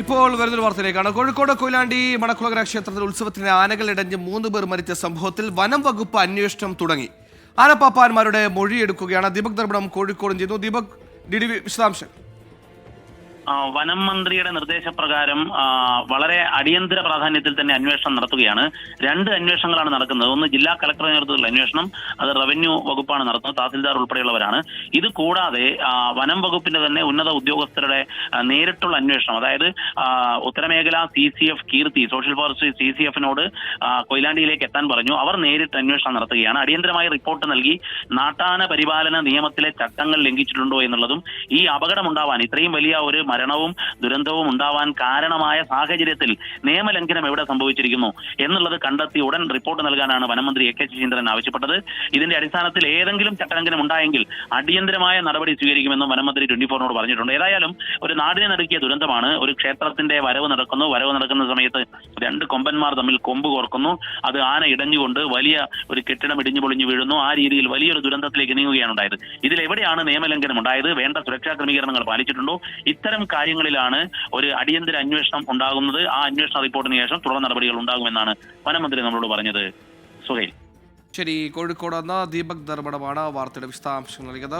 ഇപ്പോൾ വരുന്നൊരു വാർത്തയിലേക്കാണ്. കോഴിക്കോട് കൊയിലാണ്ടി മണക്കുളകര ക്ഷേത്രത്തിൽ ഉത്സവത്തിന് ആനകൾ ഇടഞ്ഞ് മൂന്ന് പേർ മരിച്ച സംഭവത്തിൽ വനം വകുപ്പ് അന്വേഷണം തുടങ്ങി. ആനപ്പാപ്പാന്മാരുടെ മൊഴിയെടുക്കുകയാണ് ദീപക് ദർപ്പണം കോഴിക്കോടും ചെയ്യുന്നു. ദീപക് ഡി വിശദാംശം വനം മന്ത്രിയുടെ നിർദ്ദേശപ്രകാരം വളരെ അടിയന്തര പ്രാധാന്യത്തിൽ തന്നെ അന്വേഷണം നടത്തുകയാണ്. രണ്ട് അന്വേഷണങ്ങളാണ് നടക്കുന്നത്. ഒന്ന് ജില്ലാ കളക്ടറുടെ നേതൃത്വത്തിലുള്ള അന്വേഷണം അത് റവന്യൂ വകുപ്പാണ് നടത്തുന്നത് തഹസിൽദാർ ഉൾപ്പെടെയുള്ളവരാണ്. ഇത് കൂടാതെ വനം വകുപ്പിന്റെ തന്നെ ഉന്നത ഉദ്യോഗസ്ഥരുടെ നേരിട്ടുള്ള അന്വേഷണം അതായത് ഉത്തരമേഖല C C F Keerthi social forest C C എഫിനോട് കൊയിലാണ്ടിയിലേക്ക് എത്താൻ പറഞ്ഞു. അവർ നേരിട്ട് അന്വേഷണം നടത്തുകയാണ്. അടിയന്തരമായി റിപ്പോർട്ട് നൽകി നാട്ടാന പരിപാലന നിയമത്തിലെ ചട്ടങ്ങൾ ലംഘിച്ചിട്ടുണ്ടോ എന്നുള്ളതും ഈ അപകടമുണ്ടാവാൻ ഇത്രയും വലിയ ഒരു മരണവും ദുരന്തവും ഉണ്ടാവാൻ കാരണമായ സാഹചര്യത്തിൽ നിയമലംഘനം എവിടെ സംഭവിച്ചിരിക്കുന്നു എന്നുള്ളത് കണ്ടെത്തി ഉടൻ റിപ്പോർട്ട് നൽകാനാണ് വനമന്ത്രി എ കെ ശശീന്ദ്രൻ ആവശ്യപ്പെട്ടത്. ഇതിന്റെ അടിസ്ഥാനത്തിൽ ഏതെങ്കിലും ചട്ടലംഘനം ഉണ്ടായെങ്കിൽ അടിയന്തരമായ നടപടി സ്വീകരിക്കുമെന്നും വനമന്ത്രി ട്വന്റി ഫോറിനോട് പറഞ്ഞിട്ടുണ്ട്. ഏതായാലും ഒരു നാടിനെ നടുക്കിയ ദുരന്തമാണ്. ഒരു ക്ഷേത്രത്തിന്റെ വരവ് നടക്കുന്നു. വരവ് നടക്കുന്ന സമയത്ത് രണ്ട് കൊമ്പന്മാർ തമ്മിൽ കൊമ്പ് കോർക്കുന്നു. അത് ആന ഇടഞ്ഞുകൊണ്ട് വലിയ ഒരു കെട്ടിടം ഇടിഞ്ഞു പൊളിഞ്ഞു വീഴുന്നു. ആ രീതിയിൽ വലിയൊരു ദുരന്തത്തിലേക്ക് നീങ്ങുകയാണ് ഉണ്ടായത്. ഇതിൽ എവിടെയാണ് നിയമലംഘനം ഉണ്ടായത്? വേണ്ട സുരക്ഷാ ക്രമീകരണങ്ങൾ പാലിച്ചിട്ടുണ്ടോ? ഇത്തരം കാര്യങ്ങളിലാണ് ഒരു അടിയന്തര അന്വേഷണം ഉണ്ടാകുന്നത്. ആ അന്വേഷണ റിപ്പോർട്ടിന് ശേഷം തുടർ നടപടികൾ ഉണ്ടാകുമെന്നാണ് വനമന്ത്രി നമ്മളോട് പറഞ്ഞത്. സുഹൈൽ. ശരി കോഴിക്കോട് ദീപക് ദർബടമാണ് വാർത്തയുടെ വിശദാംശങ്ങൾ നൽകിയത്.